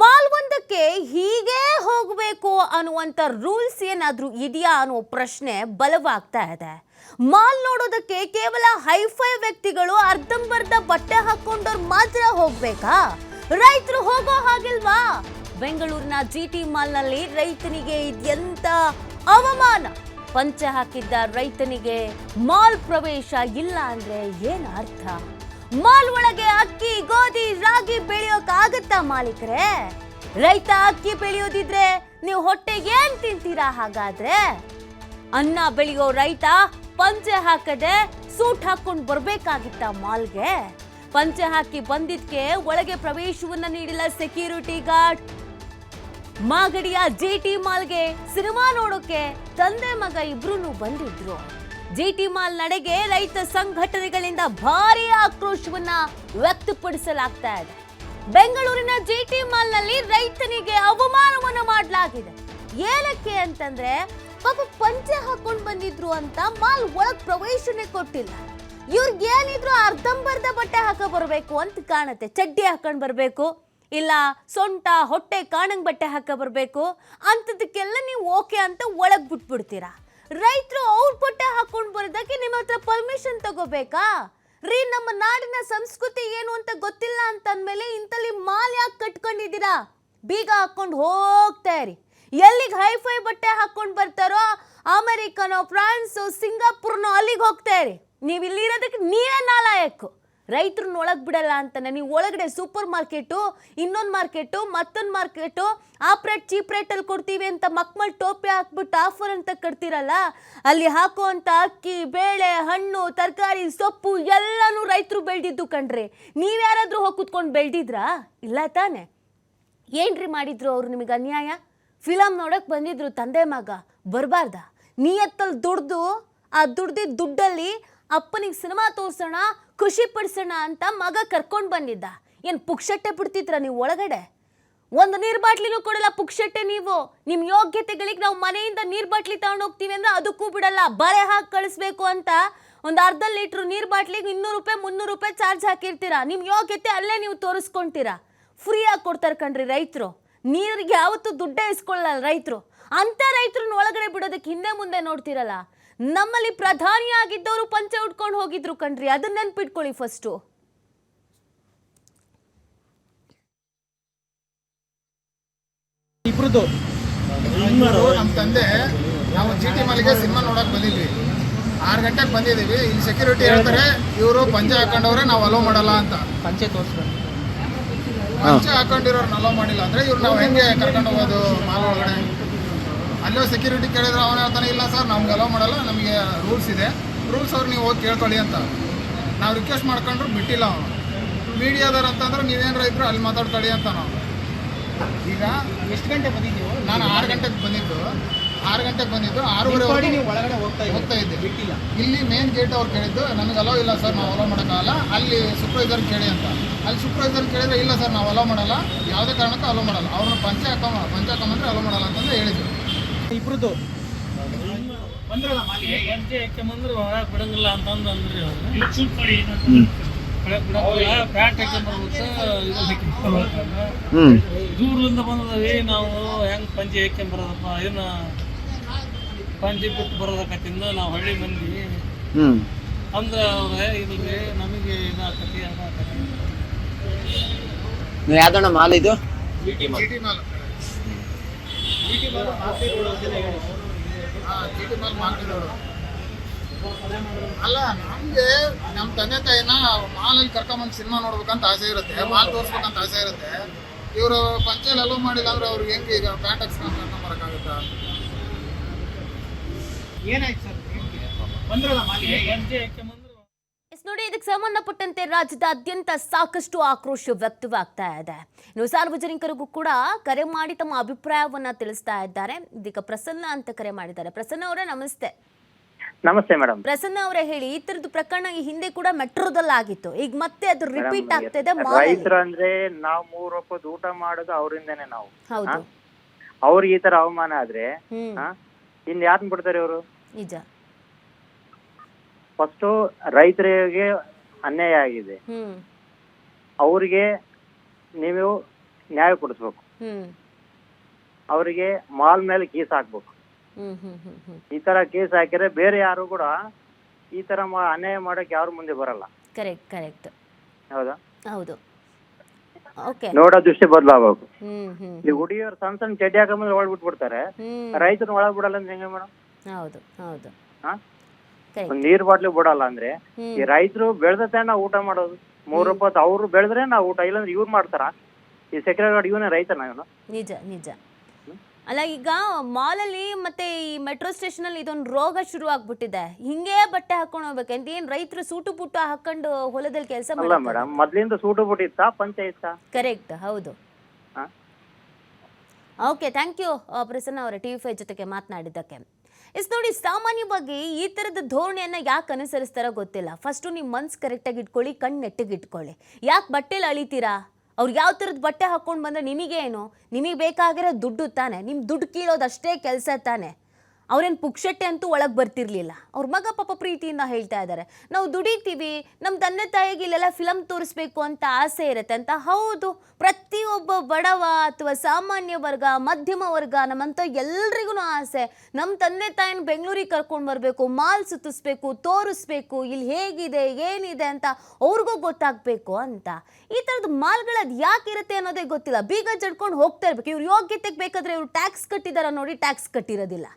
ಮಾಲ್ವೊಂದಕ್ಕೆ ಹೀಗೆ ಹೋಗಬೇಕು ಅನ್ನುವಂಥ ರೂಲ್ಸ್ ಏನಾದರೂ ಇದೆಯಾ ಅನ್ನೋ ಪ್ರಶ್ನೆ ಬಲವಾಗ್ತಾ ಇದೆ. ಮಾಲ್ ನೋಡೋದಕ್ಕೆ ಕೇವಲ ಹೈಫೈ ವ್ಯಕ್ತಿಗಳು ಅರ್ಧಂಬರ್ಧ ಬಟ್ಟೆ ಹಾಕೊಂಡವ್ರು ಮಾತ್ರ ಹೋಗ್ಬೇಕಾ? ರೈತರು ಹೋಗೋ ಹಾಗಿಲ್ವಾ? ಬೆಂಗಳೂರಿನ ಜಿ ಟಿ ಮಾಲ್ನಲ್ಲಿ ರೈತನಿಗೆ ಇದೆಂತ ಅವಮಾನ. ಪಂಚೆ ಹಾಕಿದ್ದ ರೈತನಿಗೆ ಮಾಲ್ ಪ್ರವೇಶ ಇಲ್ಲ ಅಂದ್ರೆ ಏನ್ ಅರ್ಥ? ಮಾಲ್ ಒಳಗೆ ಅಕ್ಕಿ, ಗೋಧಿ, ರಾಗಿ ಬೆಳೆಯೋಕ್ ಆಗತ್ತಾ ಮಾಲೀಕರೇ? ರೈತ ಅಕ್ಕಿ ಬೆಳೆಯೋದಿದ್ರೆ ನೀವು ಹೊಟ್ಟೆಗೆ ಏನ್ ತಿಂತೀರಾ ಹಾಗಾದ್ರೆ? ಅನ್ನ ಬೆಳೆಯೋ ರೈತ ಪಂಚೆ ಹಾಕದೆ ಸೂಟ್ ಹಾಕೊಂಡು ಬರ್ಬೇಕಾಗಿತ್ತ ಮಾಲ್ಗೆ? ಪಂಚೆ ಹಾಕಿ ಬಂದಿದ್ಕೆ ಒಳಗೆ ಪ್ರವೇಶವನ್ನ ನೀಡಿಲ್ಲ ಸೆಕ್ಯೂರಿಟಿ ಗಾರ್ಡ್ ಮಾಗಡಿಯ ಜಿ ಟಿ ಮಾಲ್ಗೆ ಸಿನಿಮಾ ನೋಡೋಕೆ ತಂದೆ ಮಗ ಇಬ್ರು ಬಂದಿದ್ರು. ಜಿ ಟಿ ಮಾಲ್ ನಡೆಗೆ ರೈತ ಸಂಘಟನೆಗಳಿಂದ ಭಾರಿ ಆಕ್ರೋಶವನ್ನ ವ್ಯಕ್ತಪಡಿಸಲಾಗ್ತಾ ಇದೆ. ಬೆಂಗಳೂರಿನ ಜಿಟಿ ಮಾಲ್ನಲ್ಲಿ ರೈತನಿಗೆ ಅವಮಾನವನ್ನ ಮಾಡಲಾಗಿದೆ. ಏನಕ್ಕೆ ಅಂತಂದ್ರೆ, ಪಾಪ ಪಂಚೆ ಹಾಕೊಂಡು ಬಂದಿದ್ರು ಅಂತ ಮಾಲ್ ಒಳಗ್ ಪ್ರವೇಶನೇ ಕೊಟ್ಟಿಲ್ಲ. ಇವ್ರಿಗೆ ಏನಿದ್ರು ಅರ್ಧಂಬರ್ಧ ಬಟ್ಟೆ ಹಾಕ ಬರಬೇಕು ಅಂತ ಕಾಣುತ್ತೆ. ಚಡ್ಡಿ ಹಾಕೊಂಡು ಬರಬೇಕು, ಇಲ್ಲ ಸೊಂಟ, ಹೊಟ್ಟೆ, ಕಾಣಂಗ್ ಬಟ್ಟೆ ಹಾಕ ಬರಬೇಕು ಅಂಥದಕ್ಕೆಲ್ಲ ನೀವು ಓಕೆ ಅಂತ ಒಳಗೆ ಬಿಟ್ಬಿಡ್ತೀರಾ? ರೈತರು ಅವ್ರ ಪೊಟ್ಟೆ ಹಾಕೊಂಡು ಬರೋದಕ್ಕೆ ನಿಮ್ಮ ಹತ್ರ ಪರ್ಮಿಷನ್ ತಗೋಬೇಕಾ? ರೀ, ನಮ್ಮ ನಾಡಿನ ಸಂಸ್ಕೃತಿ ಏನು ಅಂತ ಗೊತ್ತಿಲ್ಲ ಅಂತ ಅಂದ್ಮೇಲೆ ಇಂತಲ್ಲಿ ಮಾಲ್ ಯಾಕೆ ಕಟ್ಕೊಂಡಿದ್ದೀರಾ? ಬೀಗ ಹಾಕೊಂಡು ಹೋಗ್ತಾ ಇರಿ. ಎಲ್ಲಿಗೆ ಹೈಫೈ ಬಟ್ಟೆ ಹಾಕೊಂಡು ಬರ್ತಾರೋ, ಅಮೆರಿಕನೋ, ಫ್ರಾನ್ಸು, ಸಿಂಗಾಪುರ್ನೋ ಅಲ್ಲಿಗೆ ಹೋಗ್ತಾ ಇರಿ. ನೀವು ಇಲ್ಲಿರೋದಕ್ಕೆ ನೀವೇ ನಾಲಾಯಕ್ಕು ರೈತರನ್ನ ಒಳಗೆ ಬಿಡಲ್ಲ ಅಂತಾನೆ. ನೀವು ಒಳಗಡೆ ಸೂಪರ್ ಮಾರ್ಕೆಟು, ಇನ್ನೊಂದು ಮಾರ್ಕೆಟು, ಮತ್ತೊಂದು ಮಾರ್ಕೆಟು, ಆಪ್ ರೇಟ್, ಚೀಪ್ ರೇಟಲ್ಲಿ ಕೊಡ್ತೀವಿ ಅಂತ ಮಕ್ಮಲ್ ಟೋಪಿ ಹಾಕ್ಬಿಟ್ಟು ಆಫರ್ ಅಂತ ಕಟ್ತಿರಲ್ಲ, ಅಲ್ಲಿ ಹಾಕುವಂಥ ಅಕ್ಕಿ, ಬೇಳೆ, ಹಣ್ಣು, ತರಕಾರಿ, ಸೊಪ್ಪು ಎಲ್ಲನೂ ರೈತರು ಬೆಳೆದಿದ್ದು ಕಣ್ರಿ. ನೀವ್ಯಾರಾದ್ರೂ ಹೋಗಿ ಕುತ್ಕೊಂಡು ಬೆಳೆದಿದ್ರಾ? ಇಲ್ಲ ತಾನೆ. ಏನ್ರಿ ಮಾಡಿದ್ರು ಅವರು ನಿಮಗೆ ಅನ್ಯಾಯ? ಫಿಲಮ್ ನೋಡಕ್ ಬಂದಿದ್ರು ತಂದೆ ಮಗ, ಬರಬಾರ್ದ? ನೀಯತ್ತಲ್ಲಿ ದುಡ್ದು, ಆ ದುಡ್ದಿದ್ದ ದುಡ್ಡಲ್ಲಿ ಅಪ್ಪನಿಗೆ ಸಿನಿಮಾ ತೋರ್ಸೋಣ ಖುಷಿ ಪಡಿಸೋಣ ಅಂತ ಮಗ ಕರ್ಕೊಂಡು ಬಂದಿದ್ದ. ಏನು ಪುಕ್ಷಟ್ಟೆ ಬಿಡ್ತಿದ್ರ ನೀವು ಒಳಗಡೆ? ಒಂದು ನೀರ್ ಬಾಟ್ಲಿನೂ ಕೊಡಲ್ಲ ಪುಕ್ಷಟ್ಟೆ ನೀವು. ನಿಮ್ಮ ಯೋಗ್ಯತೆಗಳಿಗೆ ನಾವು ಮನೆಯಿಂದ ನೀರ್ ಬಾಟ್ಲಿ ತಗೊಂಡು ಹೋಗ್ತೀವಿ ಅಂದರೆ ಅದಕ್ಕೂ ಬಿಡಲ್ಲ. ಬರೆ ಹಾಕಿ ಕಳಿಸ್ಬೇಕು ಅಂತ ಒಂದು ಅರ್ಧ ಲೀಟ್ರ್ ನೀರ್ ಬಾಟ್ಲಿಗೆ ಇನ್ನೂರು ರೂಪಾಯಿ, ಮುನ್ನೂರು ರೂಪಾಯಿ ಚಾರ್ಜ್ ಹಾಕಿರ್ತೀರ? ನಿಮ್ಮ ಯೋಗ್ಯತೆ ಅಲ್ಲೇ ನೀವು ತೋರಿಸ್ಕೊಂತೀರಾ? ಫ್ರೀಯಾಗಿ ಕೊಡ್ತಾರೆ ಕಣ್ರಿ ರೈತರು. ನೀರಿಗೆ ಯಾವತ್ತೂ ದುಡ್ಡೇ ಇಸ್ಕೊಳ್ಳಲ್ಲ ರೈತರು. ಅಂತ ರೈತರನ್ನ ಒಳಗಡೆ ಬಿಡೋದಕ್ಕೆ ಹಿಂದೆ ಮುಂದೆ ನೋಡ್ತಿರಲ್ಲ. ನಮ್ಮಲ್ಲಿ ಪ್ರಧಾನಿ ಆಗಿದ್ದವರು ಪಂಚೆ ಉಟ್ಕೊಂಡು ಹೋಗಿದ್ರು ಕಣ್ರಿ. ಅದನ್ನ ನೆನ್ಪಿಟ್ಕೊಳ್ಳಿ ಫಸ್ಟು ಇಬ್ರದ್ದು ಇವ್ರು ನಮ್ಮ ತಂದೆ ನಾವು ಜಿ ಟಿ ಮಲ್ಲಿಗೆ ಸಿನಿಮಾ ನೋಡಕ್ ಬಂದಿದ್ವಿ. ಆರು ಗಂಟೆಗೆ ಬಂದಿದ್ದೀವಿ. ಇಲ್ಲಿ ಸೆಕ್ಯೂರಿಟಿ ಹೇಳ್ತಾರೆ ಇವರು ಪಂಚೆ ಹಾಕೊಂಡವ್ರೆ ನಾವು ಅಲೋ ಮಾಡಲ್ಲ ಅಂತ. ಪಂಚೆ ತೋರಿಸ್ರು. ಪಂಚೆ ಹಾಕೊಂಡಿರೋರ್ನ ಅಲೋ ಮಾಡಿಲ್ಲ ಅಂದ್ರೆ ಇವ್ರು ನಾವು ಹೆಂಗೆ ಕರ್ಕೊಂಡು ಹೋಗೋದು? ಮಾಲ್ ಒಳಗಡೆ ಅಲ್ಲೋ ಸೆಕ್ಯೂರಿಟಿ ಕೇಳಿದ್ರೆ ಅವನು ಹೇಳ್ತಾನೆ ಇಲ್ಲ ಸರ್ ನಮ್ಗೆ ಅಲೋ ಮಾಡಲ್ಲ ನಮಗೆ ರೂಲ್ಸ್ ಇದೆ. ರೂಲ್ಸ್ ಅವ್ರು ನೀವು ಹೋಗಿ ಕೇಳ್ಕೊಳ್ಳಿ ಅಂತ. ನಾವು ರಿಕ್ವೆಸ್ಟ್ ಮಾಡ್ಕೊಂಡ್ರು ಬಿಟ್ಟಿಲ್ಲ ಅವನು. ಮೀಡಿಯಾದವ್ರು ಅಂತಂದ್ರೆ ನೀವೇನಾರ ಇದ್ರು ಅಲ್ಲಿ ಮಾತಾಡ್ಕೊಳ್ಳಿ ಅಂತ ನಾವು. ಈಗ ಎಷ್ಟು ಗಂಟೆ ಬಂದಿದ್ದೀವಿ ನಾನು ಆರು ಗಂಟೆಗೆ ಬಂದಿದ್ದು ಆರು ಗಂಟೆಗೆ ಬಂದಿದ್ದು ಆರೂವರೆ ಒಳಗಡೆ ಹೋಗ್ತಾ. ಹೋಗ್ತಾ ಇದ್ದೆ ಬಿಟ್ಟಿಲ್ಲ. ಇಲ್ಲಿ ಮೇನ್ ಗೇಟ್ ಅವ್ರು ಕೇಳಿದ್ದು ನನಗೆ ಅಲೋ ಇಲ್ಲ ಸರ್ ನಾವು ಅಲೋ ಮಾಡೋಕ್ಕಾಗಲ್ಲ ಅಲ್ಲಿ ಸೂಪರ್ವೈಸರ್ ಕೇಳಿ ಅಂತ. ಅಲ್ಲಿ ಸೂಪರ್ವೈಸರ್ ಕೇಳಿದ್ರೆ ಇಲ್ಲ ಸರ್ ನಾವು ಅಲೋ ಮಾಡಲ್ಲ ಯಾವುದೇ ಕಾರಣಕ್ಕೂ ಅಲೋ ಮಾಡಲ್ಲ. ಅವ್ರನ್ನ ಪಂಚೆ ಪಂಚಾಯಕ ಅಂದರೆ ಹಾಕೊಂಬಂದ್ರೆ ಅಲೋ ಮಾಡಲ್ಲ ಅಂತಂದು ಹೇಳಿದ್ರು. ಇಬ್ರದ್ದು ಬಂದ್ರಲ್ಲ ಮಾಲಿಗೆ ಹೆಜ್ಜೆ ಹಾಕ್ಯಂಬಂದ್ರೆ ಹೊರಗೆ ಬಿಡಂಗಿಲ್ಲ ಅಂತಂದು ಅಂದ್ರಿ ಅವ್ರು ಬಿಡಂಗಿಲ್ಲ ಪ್ಯಾಂಟ್ ದೂರದಿಂದ ಬಂದದವಿ ನಾವು ಹೆಂಗ್ ಪಂಚಿ ಬರೋದಪ್ಪ ಏನು ಪಂಚಿ ಬಿಟ್ಟು ಬರೋದಕ್ಕತ್ತಿಂದ ನಾವು ಹಳ್ಳಿ ಮಂದಿ. ಅಂದ್ರೆ ಅವ್ರೆ ಇಲ್ರಿ ನಮಗೆ ಇದಾಕತಿ ಅದಾಕತಿ ಯಾವ್ದಣ್ಣ ಮಾಲ್ ಇದು? ಮಾಲ್. ಜಿ ಟಿ ಮಾಲ್ ಅಲ್ಲ ನಮಗೆ ನಮ್ಮ ತಂದೆ ತಾಯಿನ ಮಾಲಲ್ಲಿ ಕರ್ಕೊಂಬಂದು ಸಿನಿಮಾ ನೋಡ್ಬೇಕಂತ ಆಸೆ ಇರುತ್ತೆ ಮಾಲ್ ತೋರಿಸ್ಬೇಕಂತ ಆಸೆ ಇರುತ್ತೆ. ಇವರು ಪಂಚೆಲ್ ಅಲೋ ಮಾಡಿಲ್ಲ ಅಂದ್ರೆ ಅವ್ರಿಗೆ ಹೆಂಗೆ ಈಗ ಪ್ಯಾಂಟ್ ಹಾಕ್ಸ್ಕೊಂಡು ಕರ್ಕೊಂಬರಕ್ಕಾಗುತ್ತಾ ಏನಾಯ್ತು ಸರ್? ಬಂದ್ರಲ್ಲ ಮಾಲಿಗೆ ಎಸ್ ನೋಡಿ ಇದಕ್ಕೆ ಸಂಬಂಧಪಟ್ಟಂತೆ ರಾಜ್ಯದಾದ್ಯಂತ ಸಾಕಷ್ಟು ಆಕ್ರೋಶ ವ್ಯಕ್ತವಾಗ್ತಾ ಇದೆ. ಇನ್ನು ಸಾರ್ವಜನಿಕರಿಗೂ ಕೂಡ ಕರೆ ಮಾಡಿ ತಮ್ಮ ಅಭಿಪ್ರಾಯವನ್ನ ತಿಳಿಸ್ತಾ ಇದ್ದಾರೆ. ಇದೀಗ ಪ್ರಸನ್ನ ಅಂತ ಕರೆ ಮಾಡಿದ್ದಾರೆ. ಪ್ರಸನ್ನ ಅವರ ನಮಸ್ತೆ. ನಮಸ್ತೆ ಮೇಡಮ್ ಪ್ರಸನ್ನ ಅವರೇ ಹೇಳಿ ಈ ತರದ ಪ್ರಕರಣ ಈ ಹಿಂದೆ ಕೂಡ ಮೆಟ್ರೋದಲ್ಲಿ ಆಗಿತ್ತು ಈಗ ಮತ್ತೆ ಅದು ರಿಪೀಟ್ ಆಗ್ತಿದೆ ರೈತರು ಅಂದ್ರೆ ನಾವು ಮೂರ್ ರೂಪಾಯಿ ಊಟ ಮಾಡೋದು ಅವರಿಂದನೇ ನಾವು. ಹೌದು. ಅವ್ರಿಗೆ ಈ ತರ ಅವಮಾನ ಆದ್ರೆ? ಇನ್ ಯಾರನ್ನ ಬಿಡ್ತಾರೆ ಇವರು? ನಿಜ. ಫಸ್ಟ್ ರೈತರಿಗೆ ಅನ್ಯಾಯ ಆಗಿದೆ. ಹ್ಮ್. ಅವರಿಗೆ ನೀವು ನ್ಯಾಯ ಕೊಡಿಸ್ಬೇಕು. ಹ್ಮ್. ಅವರಿಗೆ ಮಾಲ್ ಮೇಲೆ ಕೇಸ್ ಹಾಕ್ಬೇಕು. ಹ್ಮ್ ಹ್ಮ್ ಹ್ಮ್ ಹ್ಮ್. ಈ ತರ ಕೇಸ್ ಹಾಕಿದ್ರೆ ಬೇರೆ ಯಾರು ಕೂಡ ಈ ತರ ಮಾ ಅನ್ಯಾಯ ಮಾಡಕ್ ಯಾರು ಮುಂದೆ ಬರಲ್ಲ. Correct correct. ಹೌದಾ? ಹೌದು. ಓಕೆ. ನೋಡೋ ದೃಷ್ಟಿ ಬದಲಾಗಬೇಕು. ಹ್ಮ್ ಹ್ಮ್ ಈ ಹುಡುಗಿಯರು ಸಣ್ಣ ಸಣ್ಣ ಚಡ್ಡಿ ಹಾಕೊಂಬಂದ್ರೆ ಒಳಗ್ ಬಿಟ್ಬಿಡ್ತಾರೆ ಹ್ಮ್. ರೈತರು ಒಳಗ್ ಬಿಡಲ್ಲ ಅಂದ್ರೆ ಹೆಂಗೆ ಮೇಡಮ್? ಹೌದು ಹೌದು. ಹಾ? ನೀರ್ ಬಾಟ್ಲಿ ಬಿಡಲ್ಲ ಅಂದ್ರೆ ಈ ರೈತರು ಬೆಳೆದ ನಾವು ಊಟ ಮಾಡೋದು. ಮೂರ್ ರೂಪಾಯಿ ಅವ್ರು ಬೆಳೆದ್ರೆ ನಾವು ಊಟ ಇಲ್ಲಾಂದ್ರೆ ಇವ್ರು ಮಾಡ್ತಾರ? ಈ ಸೆಕ್ರೆಟರಿ ಗಾರ್ಡ್ ಇವನೇ ರೈತನ ಇವನು? ನಿಜ ನಿಜ. ಅಲ್ಲ ಈಗ ಮಾಲಲ್ಲಿ ಮತ್ತೆ ಈ ಮೆಟ್ರೋ ಸ್ಟೇಷನ್ ಅಲ್ಲಿ ಇದೊಂದು ರೋಗ ಶುರು ಆಗ್ಬಿಟ್ಟಿದೆ ಹಿಂಗೆ ಬಟ್ಟೆ ಹಾಕೊಂಡು ಹೋಗ್ಬೇಕು. ಅಂತ ಏನ್ ರೈತರು ಸೂಟು ಪುಟ್ಟು ಹಾಕೊಂಡು ಹೊಲದಲ್ಲಿ ಕೆಲಸ ಅಲ್ಲ ಮೇಡಮ್ ಮೊದ್ಲಿಂದ ಸೂಟು ಬಿಟ್ಟಿತ್ತ ಪಂಚ ಇತ್ತ ಕರೆಕ್ಟ್ ಹೌದು? ಓಕೆ ಥ್ಯಾಂಕ್ ಯು ಪ್ರಸನ್ನ ಅವರ ಟಿವಿ ಫೈವ್ ಜೊತೆಗೆ ಮಾತನಾಡಿದ್ದಕ್ಕೆ. ಎಸ್ ನೋಡಿ ಸಾಮಾನ್ಯವಾಗಿ ಈ ಥರದ ಧೋರಣೆಯನ್ನು ಯಾಕೆ ಅನುಸರಿಸ್ತಾರೋ ಗೊತ್ತಿಲ್ಲ. ಫಸ್ಟು ನಿಮ್ಮ ಮನ್ಸು ಕರೆಕ್ಟಾಗಿ ಇಟ್ಕೊಳ್ಳಿ, ಕಣ್ಣು ನೆಟ್ಟಿಗೆ ಇಟ್ಕೊಳ್ಳಿ. ಯಾಕೆ ಬಟ್ಟೆಲಿ ಅಳಿತೀರಾ? ಅವ್ರು ಯಾವ ಥರದ ಬಟ್ಟೆ ಹಾಕ್ಕೊಂಡು ಬಂದರೆ ನಿಮಗೇನು? ನಿಮಗೆ ಬೇಕಾಗಿರೋ ದುಡ್ಡು ತಾನೆ. ನಿಮ್ಮ ದುಡ್ಡು ಕೀಳೋದಷ್ಟೇ ಕೆಲಸ ತಾನೆ. ಅವ್ರೇನು ಪುಕ್ಷಟ್ಟೆ ಅಂತೂ ಒಳಗೆ ಬರ್ತಿರ್ಲಿಲ್ಲ. ಅವ್ರ ಮಗ ಪಾಪ ಪ್ರೀತಿಯಿಂದ ಹೇಳ್ತಾ ಇದ್ದಾರೆ ನಾವು ದುಡಿತೀವಿ ನಮ್ಮ ತಂದೆ ತಾಯಿಗೆ ಇಲ್ಲೆಲ್ಲ ಫಿಲಮ್ ತೋರಿಸ್ಬೇಕು ಅಂತ ಆಸೆ ಇರುತ್ತೆ ಅಂತ? ಹೌದು, ಪ್ರತಿಯೊಬ್ಬ ಬಡವ ಅಥವಾ ಸಾಮಾನ್ಯ ವರ್ಗ, ಮಧ್ಯಮ ವರ್ಗ ನಮ್ಮಂಥ ಎಲ್ರಿಗೂ ಆಸೆ. ನಮ್ಮ ತಂದೆ ತಾಯಿನ ಬೆಂಗಳೂರಿಗೆ ಕರ್ಕೊಂಡು ಬರಬೇಕು, ಮಾಲ್ ಸುತ್ತಿಸ್ಬೇಕು, ತೋರಿಸ್ಬೇಕು, ಇಲ್ಲಿ ಹೇಗಿದೆ, ಏನಿದೆ ಅಂತ ಅವ್ರಿಗೂ ಗೊತ್ತಾಗಬೇಕು ಅಂತ. ಈ ಥರದ ಮಾಲ್ಗಳದ್ದು ಯಾಕೆ ಇರುತ್ತೆ ಅನ್ನೋದೇ ಗೊತ್ತಿಲ್ಲ. ಬೀಗ ಜಡ್ಕೊಂಡು ಹೋಗ್ತಾ ಇರ್ಬೇಕು. ಇವ್ರು ಯೋಗ್ಯತೆಗೆ ಬೇಕಾದ್ರೆ ಇವ್ರು ಟ್ಯಾಕ್ಸ್ ಕಟ್ಟಿದಾರ ನೋಡಿ ಟ್ಯಾಕ್ಸ್ ಕಟ್ಟಿರೋದಿಲ್ಲ.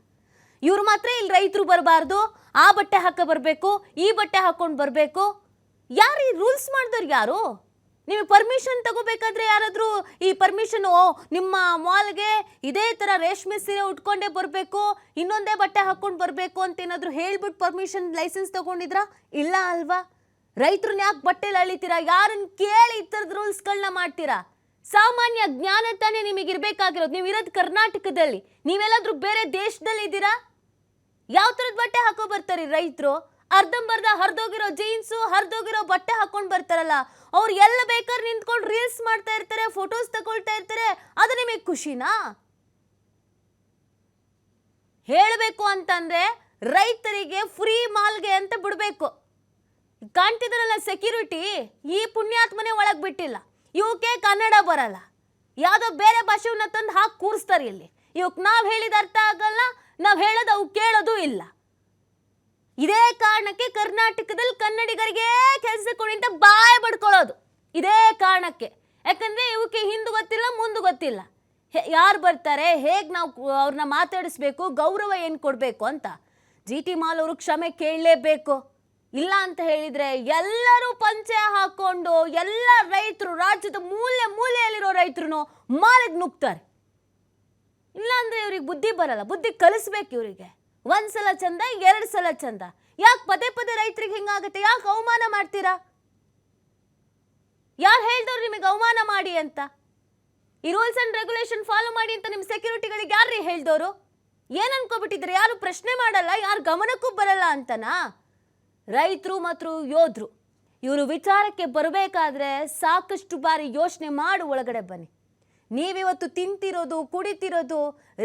ಇವ್ರು ಮಾತ್ರ ಇಲ್ಲಿ ರೈತರು ಬರಬಾರ್ದು, ಆ ಬಟ್ಟೆ ಹಾಕ ಬರಬೇಕು, ಈ ಬಟ್ಟೆ ಹಾಕೊಂಡು ಬರಬೇಕು. ಯಾರು ಈ ರೂಲ್ಸ್ ಮಾಡಿದವ್ರು ಯಾರು? ನಿಮಗೆ ಪರ್ಮಿಷನ್ ತಗೋಬೇಕಾದ್ರೆ ಯಾರಾದರೂ ಈ ಪರ್ಮಿಷನ್ ಓ, ನಿಮ್ಮ ಮಾಲ್ಗೆ ಇದೇ ಥರ ರೇಷ್ಮೆ ಸೀರೆ ಉಟ್ಕೊಂಡೇ ಬರಬೇಕು, ಇನ್ನೊಂದೇ ಬಟ್ಟೆ ಹಾಕ್ಕೊಂಡು ಬರಬೇಕು ಅಂತ ಏನಾದರೂ ಹೇಳ್ಬಿಟ್ಟು ಪರ್ಮಿಷನ್ ಲೈಸೆನ್ಸ್ ತಗೊಂಡಿದ್ರಾ? ಇಲ್ಲ ಅಲ್ವಾ? ರೈತರನ್ನ ಯಾಕೆ ಬಟ್ಟೆಲಿ ಅಳಿತೀರಾ? ಯಾರನ್ನು ಕೇಳಿ ಈ ಥರದ ರೂಲ್ಸ್ಗಳನ್ನ ಮಾಡ್ತೀರಾ? ಸಾಮಾನ್ಯ ಜ್ಞಾನ ತಾನೇ ನಿಮಗೆ ಇರಬೇಕಾಗಿರೋದು. ನೀವು ಇರೋದು ಕರ್ನಾಟಕದಲ್ಲಿ. ನೀವೆಲ್ಲಾದರೂ ಬೇರೆ ದೇಶದಲ್ಲಿ ಇದ್ದೀರಾ ಯಾವ ಥರದ ಬಟ್ಟೆ ಹಾಕೋ ಬರ್ತಾರೆ ರೈತರು? ಅರ್ಧಂಬರ್ಧ ಹರಿದೋಗಿರೋ ಜೀನ್ಸು ಹರಿದೋಗಿರೋ ಬಟ್ಟೆ ಹಾಕೊಂಡು ಬರ್ತಾರಲ್ಲ, ಅವ್ರು ಎಲ್ಲ ಬೇಕಾದ್ರೆ ನಿಂತ್ಕೊಂಡು ರೀಲ್ಸ್ ಮಾಡ್ತಾ ಇರ್ತಾರೆ ಫೋಟೋಸ್ ತಗೊಳ್ತಾ ಇರ್ತಾರೆ, ಅದು ನಿಮಗೆ ಖುಷಿನಾ? ಹೇಳಬೇಕು ಅಂತಂದ್ರೆ ರೈತರಿಗೆ ಫ್ರೀ ಮಾಲ್ಗೆ ಅಂತ ಬಿಡಬೇಕು. ಕಾಣ್ತಿದ್ರಲ್ಲ ಸೆಕ್ಯೂರಿಟಿ ಈ ಪುಣ್ಯಾತ್ಮನೆ ಒಳಗೆ ಬಿಟ್ಟಿಲ್ಲ. ಇವಕ್ಕೆ ಕನ್ನಡ ಬರಲ್ಲ. ಯಾವುದೋ ಬೇರೆ ಭಾಷೆವನ್ನ ತಂದು ಹಾಕಿ ಕೂರಿಸ್ತಾರೆ ಇಲ್ಲಿ. ಇವಕ್ಕೆ ನಾವು ಹೇಳಿದ ಅರ್ಥ ಆಗಲ್ಲ, ನಾವು ಹೇಳೋದು ಅವು ಕೇಳೋದು ಇಲ್ಲ. ಇದೇ ಕಾರಣಕ್ಕೆ ಕರ್ನಾಟಕದಲ್ಲಿ ಕನ್ನಡಿಗರಿಗೆ ಕೆಲಸ ಕೊಡಿ ಅಂತ ಬಾಯ್ ಬಡ್ಕೊಳ್ಳೋದು. ಇದೇ ಕಾರಣಕ್ಕೆ. ಯಾಕಂದ್ರೆ ಇವಕ್ಕೆ ಹಿಂದೆ ಗೊತ್ತಿಲ್ಲ, ಮುಂದೆ ಗೊತ್ತಿಲ್ಲ. ಯಾರು ಬರ್ತಾರೆ, ಹೇಗೆ ನಾವು ಅವ್ರನ್ನ ಮಾತಾಡಿಸ್ಬೇಕು, ಗೌರವ ಏನು ಕೊಡಬೇಕು ಅಂತ. ಜಿ ಟಿ ಮಾಲ್ ಅವರು ಕ್ಷಮೆ ಕೇಳಲೇಬೇಕು. ಇಲ್ಲ ಅಂತ ಹೇಳಿದರೆ ಎಲ್ಲರೂ ಪಂಚೆ ಹಾಕ್ಕೊಂಡು ಎಲ್ಲ ರೈತರು, ರಾಜ್ಯದ ಮೂಲೆ ಮೂಲೆಯಲ್ಲಿರೋ ರೈತರು ಮಾಲಿಗೆ ನುಗ್ತಾರೆ. ಇಲ್ಲಾಂದ್ರೆ ಇವ್ರಿಗೆ ಬುದ್ಧಿ ಬರಲ್ಲ. ಬುದ್ಧಿ ಕಲಿಸ್ಬೇಕು ಇವರಿಗೆ. ಒಂದ್ಸಲ ಚಂದ, ಎರಡು ಸಲ ಚಂದ. ಯಾಕೆ ಪದೇ ಪದೇ ರೈತರಿಗೆ ಹಿಂಗಾಗುತ್ತೆ? ಯಾಕೆ ಅವಮಾನ ಮಾಡ್ತೀರಾ? ಯಾರು ಹೇಳ್ದವ್ರು ನಿಮಗೆ ಅವಮಾನ ಮಾಡಿ ಅಂತ? ಈ ರೂಲ್ಸ್ ಅಂಡ್ ರೆಗ್ಯುಲೇಷನ್ ಫಾಲೋ ಮಾಡಿ ಅಂತ ನಿಮ್ಮ ಸೆಕ್ಯೂರಿಟಿಗಳಿಗೆ ಯಾರು ಹೇಳ್ದವರು ಏನ್ ಅನ್ಕೋಬಿಟ್ಟಿದ್ರೆ ಯಾರು ಪ್ರಶ್ನೆ ಮಾಡಲ್ಲ, ಯಾರು ಗಮನಕ್ಕೂ ಬರಲ್ಲ ಅಂತನಾ? ರೈತರು ಮತ್ತು ಯೋಧರು. ಇವರು ವಿಚಾರಕ್ಕೆ ಬರಬೇಕಾದ್ರೆ ಸಾಕಷ್ಟು ಬಾರಿ ಯೋಚನೆ ಮಾಡು ಒಳಗಡೆ ಬನ್ನಿ. ನೀವಿವತ್ತು ತಿಂತಿರೋದು, ಕುಡಿತಿರೋದು,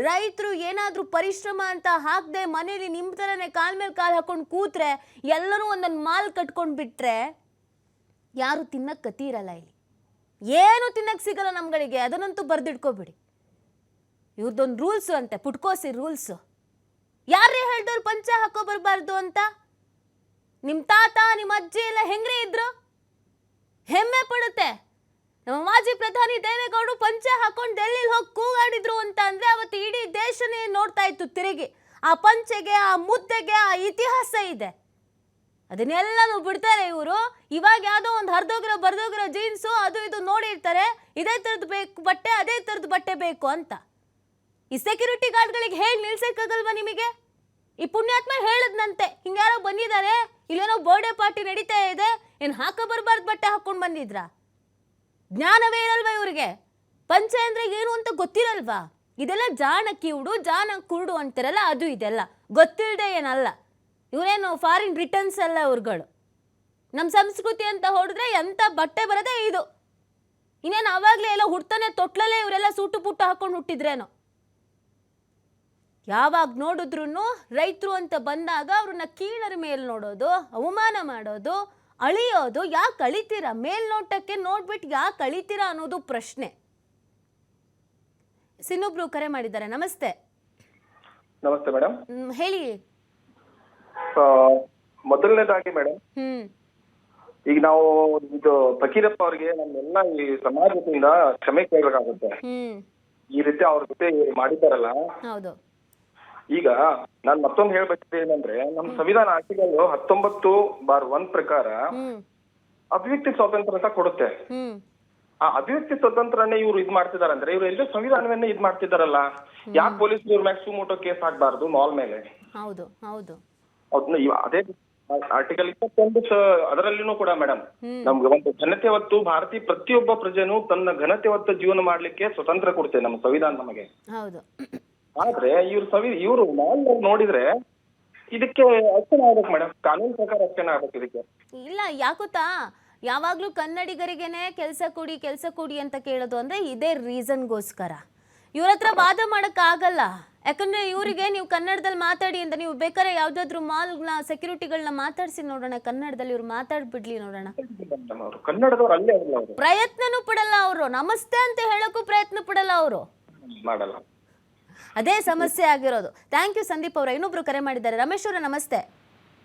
ರೈತರು ಏನಾದರೂ ಪರಿಶ್ರಮ ಅಂತ ಹಾಕದೆ ಮನೇಲಿ ನಿಮ್ಮ ಥರನೇ ಕಾಲ್ ಮೇಲೆ ಕಾಲು ಹಾಕ್ಕೊಂಡು ಕೂತ್ರೆ ಎಲ್ಲರೂ ಒಂದೊಂದು ಮಾಲ್ ಕಟ್ಕೊಂಡು ಬಿಟ್ಟರೆ ಯಾರು ತಿನ್ನಕ್ಕೆ ಕತಿ ಇರಲ್ಲ ಇಲ್ಲಿ? ಏನು ತಿನ್ನಕ್ಕೆ ಸಿಗಲ್ಲ ನಮ್ಗಳಿಗೆ, ಅದನ್ನಂತೂ ಬರೆದಿಟ್ಕೋಬಿಡಿ. ಇವ್ರದ್ದೊಂದು ರೂಲ್ಸು ಅಂತೆ, ಪುಟ್ಕೋಸಿ ರೂಲ್ಸು. ಯಾರೇ ಹೇಳ್ದವ್ರು ಪಂಚ ಹಾಕೋ ಬರಬಾರ್ದು ಅಂತ? ನಿಮ್ಮ ತಾತ ನಿಮ್ಮ ಅಜ್ಜಿ ಎಲ್ಲ ಹೆಂಗ್ರೆ ಇದ್ರು? ಹೆಮ್ಮೆ ಪಡುತ್ತೆ. ನಮ್ಮ ಮಾಜಿ ಪ್ರಧಾನಿ ದೇವೇಗೌಡರು ಪಂಚೆ ಹಾಕೊಂಡು ಡೆಲ್ಲಿಲಿ ಹೋಗಿ ಕೂಗಾಡಿದ್ರು ಅಂತ ಅಂದ್ರೆ ಅವತ್ತು ಇಡೀ ದೇಶನೇ ನೋಡ್ತಾ ಇತ್ತು ತಿರುಗಿ. ಆ ಪಂಚೆಗೆ, ಆ ಮುದ್ದೆಗೆ, ಆ ಇತಿಹಾಸ ಇದೆ. ಅದನ್ನೆಲ್ಲನೂ ಬಿಡ್ತಾರೆ ಇವರು. ಇವಾಗ ಯಾವುದೋ ಒಂದು ಹರಿದೋಗಿರೋ ಬರ್ದೋಗಿರೋ ಜೀನ್ಸು, ಅದು ಇದು ನೋಡಿರ್ತಾರೆ. ಇದೇ ಥರದ್ದು ಬೇಕು ಬಟ್ಟೆ, ಅದೇ ಥರದ್ದು ಬಟ್ಟೆ ಬೇಕು ಅಂತ. ಈ ಸೆಕ್ಯೂರಿಟಿ ಗಾರ್ಡ್ಗಳಿಗೆ ಹೇಳಿ ನಿಲ್ಸಕ್ಕಾಗಲ್ವಾ ನಿಮಗೆ? ಈ ಪುಣ್ಯಾತ್ಮ ಹೇಳದ್ನಂತೆ. ಹಿಂಗ್ಯಾರೋ ಬಂದಿದ್ದಾರೆ. ಇಲ್ಲೇನೋ ಬರ್ಡೇ ಪಾರ್ಟಿ ನಡೀತಾ ಇದೆ. ಏನು ಹಾಕ ಬರಬಾರ್ದು ಬಟ್ಟೆ ಹಾಕೊಂಡು ಬಂದಿದ್ರಾ? ಜ್ಞಾನವೇ ಇರಲ್ವಾ ಇವರಿಗೆ? ಪಂಚ ಅಂದರೆ ಏನು ಅಂತ ಗೊತ್ತಿರಲ್ವಾ? ಇದೆಲ್ಲ ಜಾಣ ಕಿವುಡು ಜಾಣ ಕುರುಡು ಅಂತಾರಲ್ಲ, ಅದು ಇದೆಲ್ಲ. ಗೊತ್ತಿಲ್ಲದೆ ಏನಲ್ಲ. ಇವರೇನು ಫಾರಿನ್ ರಿಟರ್ನ್ಸ್ ಅಲ್ಲ ಇವ್ರುಗಳು. ನಮ್ಮ ಸಂಸ್ಕೃತಿ ಅಂತ ಹೊಡೆದ್ರೆ ಎಂಥ ಬಟ್ಟೆ ಬರೋದೇ ಇದು. ಇನ್ನೇನು ಆವಾಗಲೇ ಎಲ್ಲ ಹುಡ್ತಾನೆ ತೊಟ್ಲಲ್ಲೇ ಇವರೆಲ್ಲ ಸೂಟು ಪುಟ್ಟು ಹಾಕೊಂಡು ಹುಟ್ಟಿದ್ರೇನೋ? ಯಾವಾಗ ನೋಡಿದ್ರು ರೈತರು ಅಂತ ಬಂದಾಗ ಅವ್ರನ್ನ ಕೀಳರ ಮೇಲೆ ನೋಡೋದು, ಅವಮಾನ ಮಾಡೋದು ಅಳಿಯೋದು ಯಾಕೆ ಅಳಿತೀರಾ ಮೇಲ್ನೋಟಕ್ಕೆ ನೋಡ್ಬಿಟ್ಟು ಯಾಕೆ ಅಳಿತೀರಾ ಅನ್ನೋದು ಪ್ರಶ್ನೆ. ಸಿನ್ನೊಬ್ರು ಕರೆ ಮಾಡಿದ್ದಾರೆ. ನಮಸ್ತೆ. ನಮಸ್ತೆ ಮೇಡಮ್ ಹೇಳಿ. ಮೊದಲನೇದಾಗಿ ಮೇಡಮ್ ಹ್ಮ್. ಈಗ ನಾವು ಇದು ಫಕೀರಪ್ಪ ಅವ್ರಿಗೆ ನಮ್ಮೆಲ್ಲ ಈ ಸಮಾಜದಿಂದ ಕ್ಷಮೆ ಕೇಳಬೇಕಾಗುತ್ತೆ. ಈ ರೀತಿ ಅವ್ರ ಜೊತೆ ಮಾಡಿದಾರಲ್ಲ ಹೌದು. ಈಗ ನಾನು ಮತ್ತೊಂದು ಹೇಳ್ಬೇಕಿದೆ ಏನಂದ್ರೆ ನಮ್ಮ ಸಂವಿಧಾನ ಆರ್ಟಿಕಲ್ ಹತ್ತೊಂಬತ್ತು ಬಾರ್ ಒನ್ ಪ್ರಕಾರ ಅಭಿವ್ಯಕ್ತಿ ಸ್ವಾತಂತ್ರ್ಯ ಅಂತ ಕೊಡುತ್ತೆ. ಆ ಅಭಿವ್ಯಕ್ತಿ ಸ್ವಾತಂತ್ರ್ಯನೇ ಇವ್ರು ಇದ್ ಮಾಡ್ತಿದಾರೆ ಅಂದ್ರೆ ಇವ್ರು ಎಲ್ಲೋ ಸಂವಿಧಾನವನ್ನೇ ಇದ್ ಮಾಡ್ತಿದಾರಲ್ಲ. ಯಾಕೆ ಪೊಲೀಸ್ ಇವ್ರ ಮ್ಯಾಗ ಸುಮೋಟೋ ಕೇಸ್ ಹಾಕ್ಬಾರ್ದು ಮಾಲ್ ಮೇಲೆ? ಹೌದು ಹೌದು. ಅದೇ ಆರ್ಟಿಕಲ್ ಇಪ್ಪತ್ತೊಂದು ಅದರಲ್ಲಿನೂ ಕೂಡ ಮೇಡಮ್. ನಮ್ಗೆ ಒಂದು ಘನತೆ ಹೊತ್ತು ಭಾರತೀಯ ಪ್ರತಿಯೊಬ್ಬ ಪ್ರಜೆನೂ ತನ್ನ ಘನತೆ ಹೊತ್ತು ಜೀವನ ಮಾಡ್ಲಿಕ್ಕೆ ಸ್ವತಂತ್ರ ಕೊಡುತ್ತೆ ನಮ್ಮ ಸಂವಿಧಾನ ನಮಗೆ. ಹೌದು. ಆದ್ರೆ ಇವ್ರು ಸವಿ ಇವರು ನಾವು ನೋಡಿದ್ರೆ ಇದಕ್ಕೆ ಅಷ್ಟೇ ಆಗ್ಬೇಕು ಮೇಡಮ್ ಕಾನೂನು ಪ್ರಕಾರ ಅಷ್ಟೇ ಆಗ್ಬೇಕು ಇದಕ್ಕೆ. ಇಲ್ಲ ಯಾಕೊತ್ತಾ ಯಾವಾಗ್ಲೂ ಕನ್ನಡಿಗರಿಗೇನೆ ಕೆಲಸ ಕೊಡಿ ಕೆಲಸ ಕೊಡಿ ಅಂತ ಕೇಳೋದು ಅಂದ್ರೆ ಇದೇ ರೀಸನ್ಗೋಸ್ಕರ. ಇವ್ರ ಹತ್ರ ವಾದ ಮಾಡಕ್ ಆಗಲ್ಲ ಯಾಕಂದ್ರೆ ಇವರಿಗೆ ನೀವು ಕನ್ನಡದಲ್ಲಿ ಮಾತಾಡಿ ಅಂತ ನೀವು ಬೇಕಾದ್ರೆ ಯಾವ್ದಾದ್ರು ಮಾಲ್ನ ಸೆಕ್ಯೂರಿಟಿಗಳನ್ನ ಮಾತಾಡ್ಸಿ ನೋಡೋಣ. ಕನ್ನಡದಲ್ಲಿ ಇವ್ರು ಮಾತಾಡ್ಬಿಡ್ಲಿ ನೋಡೋಣ. ಕನ್ನಡದವ್ರು ಅಲ್ಲೇ ಪ್ರಯತ್ನನೂ ಪಡಲ್ಲ ಅವರು. ನಮಸ್ತೆ ಅಂತ ಹೇಳಕ್ಕೂ ಪ್ರಯತ್ನ ಪಡಲ್ಲ ಅವರು. ಮಾಡಲ್ಲ. ಅದೇ ಸಮಸ್ಯೆ ಆಗಿರೋದು. ಥ್ಯಾಂಕ್ ಯು ಸಂದೀಪ್ ಅವರ. ಇನ್ನೊಬ್ರು ಕರೆ ಮಾಡಿದ್ದಾರೆ. ರಮೇಶ್ ಅವರ ನಮಸ್ತೆ.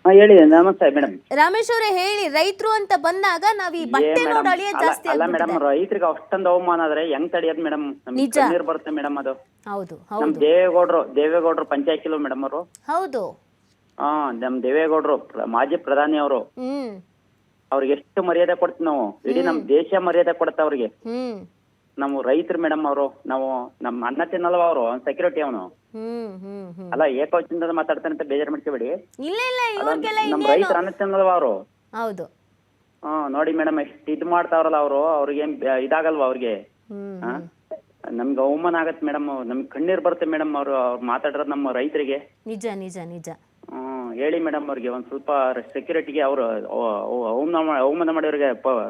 ಹಾ ಹೇಳಿ ನಮಸ್ತೆ ಮೇಡಮ್ ರಮೇಶ್ ಅವರೇ ಹೇಳಿ ರೈತರು ಅಂತ ಬಂದಾಗ ನಾವ್ ಈ ಬಟ್ಟೆ ನೋಡ ಅಳಿಯೋದ್ ಜಾಸ್ತಿ ಅಲ್ಲ ಮೇಡಮ್ ಆಗ್ಬಿಟ್ಟಿದೆ ರೈತರಿಗೆ ಅಷ್ಟೊಂದು ಅವಮಾನ ಆದ್ರೆ ಹೆಂಗ್ ತಡಿಯೋದ್ ಮೇಡಮ್ ನಿಜ. ನೀರ್ ಬರುತ್ತೆ ಮೇಡಮ್ ಅದು. ಹೌದು ನಮ್ ಹೌದು. ದೇವೇಗೌಡರು ದೇವೇಗೌಡರು ಪಂಚಾಯತಿಲು ಮೇಡಮ್ ಅವರು. ಹೌದು. ಹಾ ನಮ್ ದೇವೇಗೌಡರು ಪ್ರ- ಮಾಜಿ ಪ್ರಧಾನಿ ಅವರು. ಹ್ಮ್. ಅವ್ರಿಗೆ ಎಷ್ಟು ಮರ್ಯಾದೆ ಕೊಡ್ತೀವಿ ನಾವು? ಇಡೀ ನಮ್ ದೇಶ ಮರ್ಯಾದೆ ಕೊಡುತ್ತೆ ಅವ್ರಿಗೆ. ಹ್ಮ್. ನಾವು ರೈತರು ಮೇಡಮ್ ಅವರು ನಾವು ನಮ್ಮ ಅಣ್ಣ ತಿನ್ನಲ್ವ ಅವರು ಸೆಕ್ಯೂರಿಟಿ ಅವನು. ಹ್ಮ್ ಹ್ಮ್ ಹ್ಮ್. ಅಲ್ಲ ಏಕವಚನ ಮಾತಾಡ್ತಾನೆ ಅಂತ ಬೇಜಾರ್ ಮಾಡ್ಕೋಬೇಡಿ. ಇಲ್ಲ ಇಲ್ಲ ಅಲ್ಲ ಇವ್ರಿಗೆಲ್ಲ ನಮ್ ಇನ್ನೇನು? ರೈತರ ಅಣ್ಣ ತಿನ್ನಲ್ವ ಅವರು. ಹೌದು. ಹಾ ನೋಡಿ ಮೇಡಮ್ ಎಷ್ಟು ಇದು ಮಾಡ್ತಾವ್ರಲ್ಲ ಅವರು ಅವ್ರಿಗೆ ಏನ್ ಇದಾಗಲ್ವಾ ಅವ್ರಿಗೆ? ಹ್ಮ್ ಹಾ? ನಮ್ಗೆ ಅವಮಾನ ಆಗತ್ತೆ ಮೇಡಮ್ ನಮ್ಗೆ ಕಣ್ಣೀರ್ ಬರುತ್ತೆ ಮೇಡಮ್ ಅವರು ಅವ್ರು ಮಾತಾಡೋದು ನಮ್ಮ ರೈತರಿಗೆ. ನಿಜ ನಿಜ ನಿಜ. ಹೇಳಿ ಮೇಡಮ್ ಅವ್ರಿಗೆ ಒಂದ್ ಸ್ವಲ್ಪ ಸೆಕ್ಯೂರಿಟಿಗೆ ಅವರು ಅವಮಾನ ಮಾ-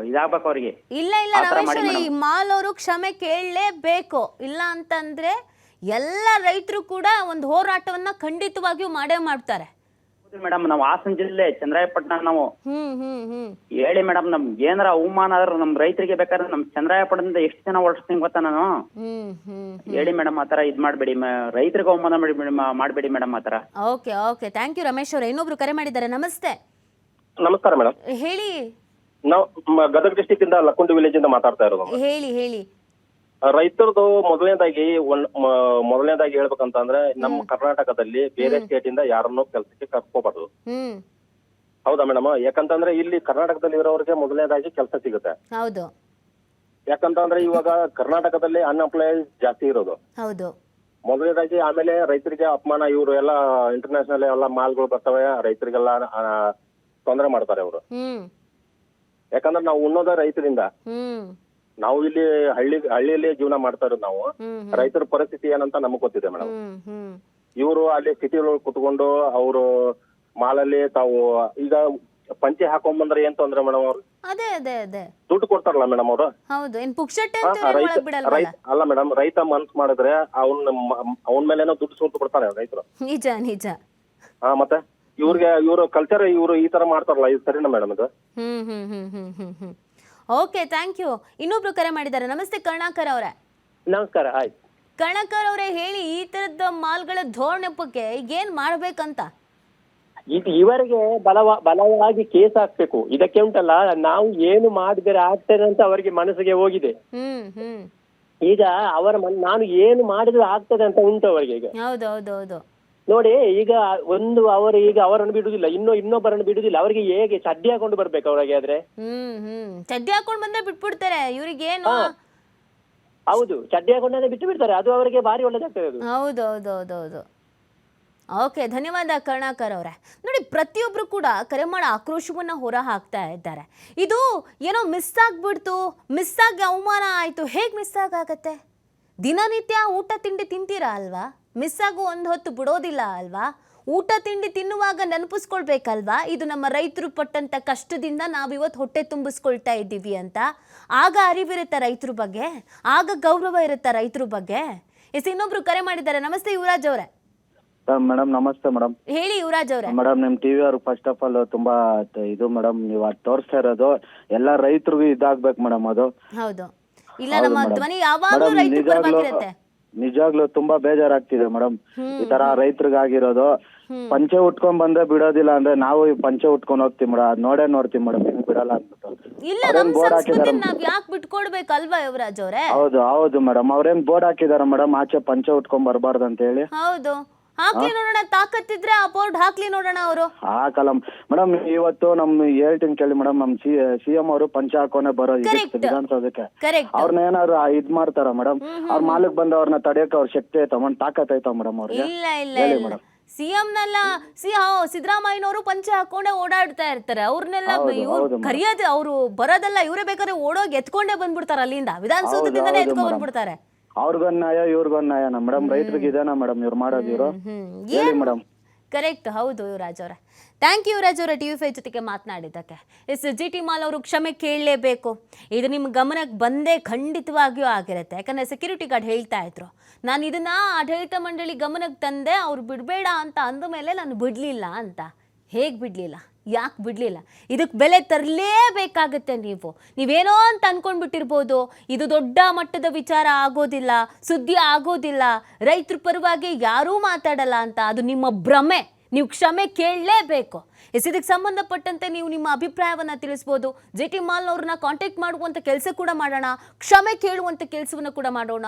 ಇದಾಗಬೇಕು ಅವ್ರಿಗೆ. ಇಲ್ಲ ಇಲ್ಲ ರಮೇಶ್ ಈ. ಮಾಲ್ ಅವರು ಕ್ಷಮೆ ಕೇಳಲೇಬೇಕು. ಇಲ್ಲ ಅಂತಂದ್ರೆ ಎಲ್ಲ ರೈತರು ಕೂಡ ಒಂದು ಹೋರಾಟವನ್ನ ಖಂಡಿತವಾಗಿಯೂ ಮಾಡೇ ಮಾಡ್ತಾರೆ. ಮೇಡಮ್ ನಾವು ಹಾಸನ ಜಿಲ್ಲೆ ಚಂದ್ರಾಯಪಟ್ಟಣ ನಾವು. ಹೇಳಿ ಮೇಡಮ್ ನಮ್ಗೆ ಏನಾರ ಅವಮಾನ ಆದ್ರೆ ನಮ್ ರೈತರಿಗೆ ಬೇಕಾದ್ರೆ ನಮ್ ಚಂದ್ರಾಯಪಟ್ಟಣದಿಂದ ಎಷ್ಟು ಜನ ಓಡಿಸ್ತೀನಿ ಗೊತ್ತಾ ನಾನು? ಹೇಳಿ ಮೇಡಮ್ ಆತರ ಇದ್ ಮಾಡ್ಬೇಡಿ ರೈತರಿಗೆ ಅವಮಾನ ಮಾಡಿ ಮಾಡ್ಬೇಡಿ ಮೇಡಮ್ ಆತರ okay okay. Thank you Ramesh ಅವರೇ. ಇನ್ನೊಬ್ರು ಕರೆ ಮಾಡಿದ್ದಾರೆ. ನಮಸ್ತೆ. ನಮಸ್ಕಾರ ಮೇಡಮ್ ಹೇಳಿ. ನಾವು ಗದಗ ಡಿಸ್ಟಿಕ್ ಇಂದ ಲಕ್ಕುಂಡಿ ವಿಲೇಜ್ ಇಂದ ಮಾತಾಡ್ತಾ ಇರೋದು. ಹೇಳಿ ಹೇಳಿ. ರೈತರದು ಮೊದಲನೇದಾಗಿ ಒಂದ್ ಮ- ಮೊದಲನೇದಾಗಿ ಹೇಳ್ಬೇಕಂತಂದ್ರೆ ನಮ್ಮ ಕರ್ನಾಟಕದಲ್ಲಿ ಬೇರೆ ಸ್ಟೇಟ್ ಇಂದ ಯಾರನ್ನೂ ಕೆಲಸಕ್ಕೆ ಕರ್ಕೋಬಾರ್ದು ಹ್ಮ್. ಹೌದಾ ಮೇಡಮ್ ಯಾಕಂತಂದ್ರೆ ಇಲ್ಲಿ ಕರ್ನಾಟಕದಲ್ಲಿ ಇರೋರಿಗೆ ಮೊದಲನೇದಾಗಿ ಕೆಲಸ ಸಿಗುತ್ತೆ. ಹೌದು. ಯಾಕಂತಂದ್ರೆ ಇವಾಗ ಕರ್ನಾಟಕದಲ್ಲಿ ಅನ್ಎಂಪ್ಲಾಯ್ ಜಾಸ್ತಿ ಇರೋದು. ಹೌದು. ಮೊದಲನೇದಾಗಿ ಆಮೇಲೆ ರೈತರಿಗೆ ಅಪಮಾನ ಇವರು ಎಲ್ಲ ಇಂಟರ್ನ್ಯಾಷನಲ್ ಎಲ್ಲ ಮಾಲ್ಗಳು ಬರ್ತವೆ ರೈತರಿಗೆಲ್ಲ ತೊಂದರೆ ಮಾಡ್ತಾರೆ ಅವರು. ಹ್ಮ್. ಯಾಕಂದ್ರೆ ನಾವು ಉಣ್ಣೋದ ರೈತರಿಂದ. ಹ್ಮ್. ನಾವು ಇಲ್ಲಿ ಹಳ್ಳಿ ಹಳ್ಳಿಯಲ್ಲಿ ಜೀವನ ಮಾಡ್ತಾ ಇರೋದು ನಾವು. ರೈತರ ಪರಿಸ್ಥಿತಿ ಏನಂತ ನಮಗ್ ಗೊತ್ತಿದೆ ಮೇಡಮ್. ಇವರು ಅಲ್ಲಿ ಸಿಟಿ ಒಳಗೆ ಕುತ್ಕೊಂಡು ಅವರು ಮಾಲಲ್ಲಿ ತಾವು ಈಗ ಪಂಚೆ ಹಾಕೊಂಡ್ ಏನ್ ತೊಂದ್ರೆ ಮೇಡಮ್ ಅವ್ರು? ಅದೇ ಅದೇ ಅದೇ. ದುಡ್ಡು ಕೊಡ್ತಾರಲ್ಲ ಮೇಡಮ್ ಅವರು? ಹೌದು. ಪುಕ್ಷಟ್ಟೆ ಅಂತ ಅಲ್ಲ ಮೇಡಮ್ ರೈತ ಮನ್ಸ್ ಮಾಡಿದ್ರೆ ಅವ್ನ ಅವನ ಮೇಲೇನೋ ದುಡ್ಡು ಸುರ್ತು ಕೊಡ್ತಾರೆ ರೈತರು. ನಿಜ ನಿಜ. ಹಾ ಮತ್ತೆ ಇವ್ರಿಗೆ ಇವರು ಕಲ್ಚರ್ ಇವರು ಈ ತರ ಮಾಡ್ತಾರಲ್ಲ ಇದು ಸರಿನಾ ಮೇಡಮ್ ಇದು? ಹ್ಮ್ ಹ್ಮ್ ಹ್ಮ್ ಹ್ಮ್ ಹ್ಮ್ ಹ್ಮ್. ಓಕೆ ಥ್ಯಾಂಕ್ ಯು ಇನ್ನೊಬ್ರು ಕರೆ ಮಾಡಿದ್ದಾರೆ. ನಮಸ್ತೆ ಕರ್ಣಾಕರ್ ಅವರೇ. ನಮಸ್ಕಾರ ಆಯ್ತು ಕರ್ಣಾಕರ್ ಅವರೇ ಹೇಳಿ ಈ ತರದ ಮಾಲ್ಗಳ ಧೋರಣೆ ಬಗ್ಗೆ ಏನ್ ಮಾಡ್ಬೇಕಂತ? ಇದು ಇವರಿಗೆ ಬಲವ ಬಲವಾಗಿ ಕೇಸ್ ಹಾಕ್ಬೇಕು. ಇದಕ್ಕೆ ಉಂಟಲ್ಲ ನಾವು ಏನು ಮಾಡಿದರೆ ಆಗ್ತೇನೆ ಅಂತ ಅವರಿಗೆ ಮನಸ್ಸಿಗೆ ಹೋಗಿದೆ. ಹ್ಮ್ ಹ್ಮ್. ಈಗ ಅವರ ಮನ್ ನಾನು ಏನು ಮಾಡಿದ್ರೆ ಆಗ್ತದೆ ಅಂತ ಉಂಟು ಅವರಿಗೆ ಈಗ. ಹೌದು ಹೌದು ಹೌದು. ನೋಡಿ ಈಗ ಒಂದು ಅವರು ಈಗ ಅವರನ್ನು ಬಿಡುದಿಲ್ಲ ಇನ್ನೂ ಇನ್ನೊಬ್ಬರನ್ನು ಬಿಡುದಿಲ್ಲ ಅವರಿಗೆ ಹೇಗೆ ಚಡ್ಡಿ ಹಾಕೊಂಡು ಬರ್ಬೇಕು ಅವರಿಗೆ ಆದ್ರೆ? ಹ್ಮ್ ಹ್ಮ್. ಚಡ್ಡಿ ಹಾಕೊಂಡ್ ಬಂದ್ರೆ ಬಿಟ್ಬಿಡ್ತಾರೆ ಇವ್ರಿಗೇನು? ಏನು ಹೌದು ಚಡ್ಡಿ ಹಾಕೊಂಡೇ ಬಿಟ್ಟು ಬಿಡ್ತಾರೆ ಅದು ಅವರಿಗೆ ಭಾರಿ ಒಳ್ಳೇದಾಗ್ತದೆ ಅದು. ಹೌದು ಹೌದು ಹೌದು ಹೌದು ಓಕೆ ಧನ್ಯವಾದ ಕರ್ಣಾಕರ್ ಅವರೇ. ನೋಡಿ ಪ್ರತಿಯೊಬ್ರು ಕೂಡ ಕರೆ ಮಾಡೋ ಆಕ್ರೋಶವನ್ನ ಹೊರ ಹಾಕ್ತಾ ಇದ್ದಾರೆ. ಇದು ಏನೋ ಮಿಸ್ ಆಗ್ಬಿಡ್ತು ಮಿಸ್ ಆಗಿ ಅವಮಾನ ಆಯ್ತು ಹೇಗೆ ಮಿಸ್ ಆಗಾಗತ್ತೆ? ದಿನನಿತ್ಯ ಊಟ ತಿಂಡಿ ತಿಂತೀರಾ ಅಲ್ವಾ? ಮಿಸ್ ಆಗೋ ಒಂದು ಹೊತ್ತು ಬಿಡೋದಿಲ್ಲ ಅಲ್ವಾ? ಊಟ ತಿಂಡಿ ತಿನ್ನುವಾಗ ನೆನಪಿಸ್ಕೊಳ್ಬೇಕಲ್ವಾ? ಇದು ನಮ್ಮ ರೈತರು ಪಟ್ಟಂತ ಕಷ್ಟದಿಂದ ನಾವಿವತ್ತು ಹೊಟ್ಟೆ ತುಂಬಿಸ್ಕೊಳ್ತಾ ಇದ್ದೀವಿ ಅಂತ. ಆಗ ಅರಿವಿರುತ್ತ ರೈತರ ಬಗ್ಗೆ. ಆಗ ಗೌರವ ಇರುತ್ತ ರೈತರ ಬಗ್ಗೆ. ಎಸ್ ಇನ್ನೊಬ್ರು ಕರೆ ಮಾಡಿದ್ದಾರೆ. ನಮಸ್ತೆ ಯುವರಾಜ್ ಅವರೇ. ಮೇಡಮ್ ನಮಸ್ತೆ ಮೇಡಮ್ ಹೇಳಿ ಯುವರಾಜ್ ಅವರೇ. ಮೇಡಮ್ ನಿಮ್ ಟಿವಿ ಅವ್ರು ಫಸ್ಟ್ ಆಫ್ ಆಲ್ ತುಂಬಾ ಇದು ಮೇಡಮ್ ನೀವು ಅದ್ ತೋರಿಸ್ತಾ ಇರೋದು ಎಲ್ಲಾ ರೈತರಿಗೂ ಇದಾಗ್ಬೇಕು ಮೇಡಮ್ ಅದು. ಹೌದು. ಇಲ್ಲ ನಮ್ಮ. ಧ್ವನಿ ಯಾವಾಗ್ಲೂ ರೈತರು ರೈತರ ಪರವಾಗಿರುತ್ತೆ ನಿಜಾಗ್ಲೂ ತುಂಬಾ ಬೇಜಾರಾಗ್ತಿದೆ ಮೇಡಮ್. ಈ ತರ ರೈತರಿಗಾಗಿರೋದು. ಪಂಚೆ ಉಟ್ಕೊಂಡ್ ಬಂದ್ರೆ ಬಿಡೋದಿಲ್ಲ ಅಂದ್ರೆ ನಾವು ಈ ಪಂಚೆ ಉಟ್ಕೊಂಡ್ ಹೋಗ್ತೀವಿ ಮೇಡಮ್. ಅದ್ ನೋಡೇ ನೋಡ್ತೀವಿ ಮೇಡಮ್. ಹೆಂಗ್ ಬಿಡಲ್ಲ ಅನ್ಬಿಟ್ಟು. ಇಲ್ಲ ನಮ್ ಬೋರ್ಡ್ ಸಂಸ್ಕೃತಿ ಹಾಕಿದಾರೆ ನಾವ್ ಯಾಕೆ ಬಿಟ್ಕೊಡ್ಬೇಕಲ್ವಾ ಯುವರಾಜ್ ಅವರೇ? ಹೌದು ಹೌದು ಮೇಡಮ್. ಅವ್ರೇನ್ ಬೋರ್ಡ್ ಹಾಕಿದಾರ ಮೇಡಮ್? ಆಚೆ ಪಂಚೆ ಉಟ್ಕೊಂಡ್ ಬರ್ಬಾರ್ದು ಅಂತ ಹೇಳಿ. ಹೌದು. ಹಾಕ್ಲಿ ನೋಡೋಣ ತಾಕತ್ತಿದ್ರೆ ಆ ಬೋರ್ಡ್ ಹಾಕ್ಲಿ ನೋಡೋಣ ಅವರು. ಹಾಕಲ್ಲ. ಮೇಡಮ್ ಇವತ್ತು ನಮ್ ಹೇಳ್ತೀನಿ ಕೇಳಿ ಮೇಡಮ್ ನಮ್ ಸಿ ಸಿ ಎಂ ಅವರು ಪಂಚ ಹಾಕೋನೆ ಬರೋ Correct. ವಿಧಾನಸೌಧಕ್ಕೆ. ಕರೆಕ್ಟ್ ಅವ್ರನ್ನ ಏನಾದ್ರು ಇದ್ ಮಾಡ್ತಾರ ಮೇಡಮ್? ಅವ್ರ ಮಾಲಕ್ ಬಂದ ಅವ್ರನ್ನ ತಡೆಯಕ್ಕೆ ಅವ್ರ ಶಕ್ತಿ ಐತ ಮೇಡಮ್ ತಾಕತ್ ಐತ ಮೇಡಮ್ ಅವ್ರಿಗೆ? ಇಲ್ಲ ಇಲ್ಲ ಹೇಳಿ ಇಲ್ಲ. ಮೇಡಮ್. ಸಿಎಂನೆಲ್ಲ ಸಿ ಸಿದ್ದರಾಮಯ್ಯನವರು ಪಂಚ ಹಾಕೊಂಡೆ ಓಡಾಡ್ತಾ ಇರ್ತಾರೆ. ಅವ್ರನ್ನೆಲ್ಲ ಹೌದು, ಇವ್ರು ಹೌದು madam. ಕರಿಯೋದು ಅವರು ಬರೋದಲ್ಲ ಇವರೇ ಬೇಕಾದ್ರೆ ಓಡೋಗಿ ಎತ್ಕೊಂಡೇ ಬಂದ್ಬಿಡ್ತಾರೆ ಅಲ್ಲಿಂದ. ವಿಧಾನಸೌಧದಿಂದನೇ ಹೌದು, ಎತ್ಕೊಂಡ್ madam. ಬಂದ್ಬಿಡ್ತಾರೆ. ಅವ್ರಿಗೊಂದ್ ನ್ಯಾಯ ಇವ್ರಿಗೊಂದ್ ನ್ಯಾಯನ ಮೇಡಮ್ ರೈತರಿಗೆ ಇದೇನಾ ಮೇಡಮ್ ಇವ್ರು ಮಾಡೋದು ಇವ್ರು. ಹೇಳಿ ಮೇಡಮ್ ಕರೆಕ್ಟ್ ಹೌದು ಯುವರಾಜ್ ಅವರ. ಥ್ಯಾಂಕ್ ಯು ಯುವರಾಜ್ ಅವರ ಟಿ ವಿ ಫೈ ಜೊತೆಗೆ ಮಾತನಾಡಿದ್ದಕ್ಕೆ. ಎಸ್ ಜಿ ಟಿ ಮಾಲ್ ಅವರು ಕ್ಷಮೆ ಕೇಳಲೇಬೇಕು. ಇದು ನಿಮ್ಮ ಗಮನಕ್ಕೆ ಬಂದೇ ಖಂಡಿತವಾಗಿಯೂ ಆಗಿರುತ್ತೆ. ಯಾಕಂದರೆ ಸೆಕ್ಯೂರಿಟಿ ಗಾರ್ಡ್ ಹೇಳ್ತಾ ಇದ್ರು ನಾನು ಇದನ್ನ ಆಡಳಿತ ಮಂಡಳಿ ಗಮನಕ್ಕೆ ತಂದೆ ಅವ್ರು ಬಿಡಬೇಡ ಅಂತ ಅಂದ ಮೇಲೆ ನಾನು ಬಿಡಲಿಲ್ಲ ಅಂತ. ಹೇಗೆ ಬಿಡಲಿಲ್ಲ? ಯಾಕೆ ಬಿಡಲಿಲ್ಲ? ಇದಕ್ಕೆ ಬೆಲೆ ತರಲೇಬೇಕಾಗತ್ತೆ ನೀವು. ನೀವೇನೋ ಅಂತ ಅಂದ್ಕೊಂಡ್ಬಿಟ್ಟಿರ್ಬೋದು ಇದು ದೊಡ್ಡ ಮಟ್ಟದ ವಿಚಾರ ಆಗೋದಿಲ್ಲ, ಸುದ್ದಿ ಆಗೋದಿಲ್ಲ. ರೈತರ ಪರವಾಗಿ ಯಾರೂ ಮಾತಾಡಲ್ಲ ಅಂತ. ಅದು ನಿಮ್ಮ ಭ್ರಮೆ. ನೀವು ಕ್ಷಮೆ ಕೇಳಲೇಬೇಕು. ಎಸ್ ಇದಕ್ಕೆ ಸಂಬಂಧಪಟ್ಟಂತೆ ನೀವು ನಿಮ್ಮ ಅಭಿಪ್ರಾಯವನ್ನು ತಿಳಿಸ್ಬೋದು. ಜೆ ಟಿ ಮಾಲ್ನವ್ರನ್ನ ಕಾಂಟ್ಯಾಕ್ಟ್ ಮಾಡುವಂಥ ಕೆಲಸ ಕೂಡ ಮಾಡೋಣ. ಕ್ಷಮೆ ಕೇಳುವಂಥ ಕೆಲಸವನ್ನು ಕೂಡ ಮಾಡೋಣ.